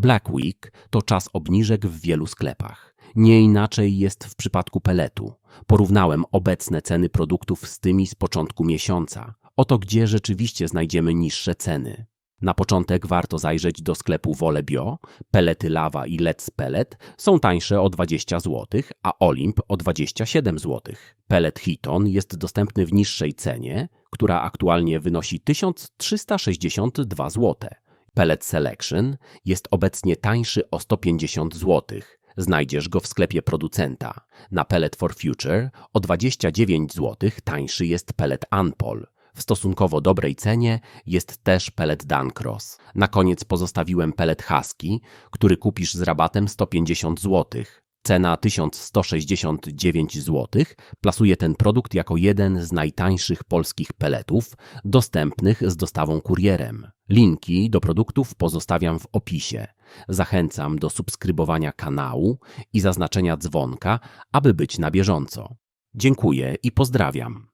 Black Week to czas obniżek w wielu sklepach. Nie inaczej jest w przypadku peletu. Porównałem obecne ceny produktów z tymi z początku miesiąca. Oto gdzie rzeczywiście znajdziemy niższe ceny. Na początek warto zajrzeć do sklepu Wole Bio. Pelety Lawa i Let's Pellet są tańsze o 20 zł, a Olimp o 27 zł. Pelet Hiton jest dostępny w niższej cenie, która aktualnie wynosi 1362 zł. Pellet Selection jest obecnie tańszy o 150 zł. Znajdziesz go w sklepie producenta. Na Pellet for Future o 29 zł tańszy jest pellet Anpol. W stosunkowo dobrej cenie jest też pellet Dancross. Na koniec pozostawiłem pellet Husky, który kupisz z rabatem 150 zł. Cena 1169 zł plasuje ten produkt jako jeden z najtańszych polskich peletów dostępnych z dostawą kurierem. Linki do produktów pozostawiam w opisie. Zachęcam do subskrybowania kanału i zaznaczenia dzwonka, aby być na bieżąco. Dziękuję i pozdrawiam.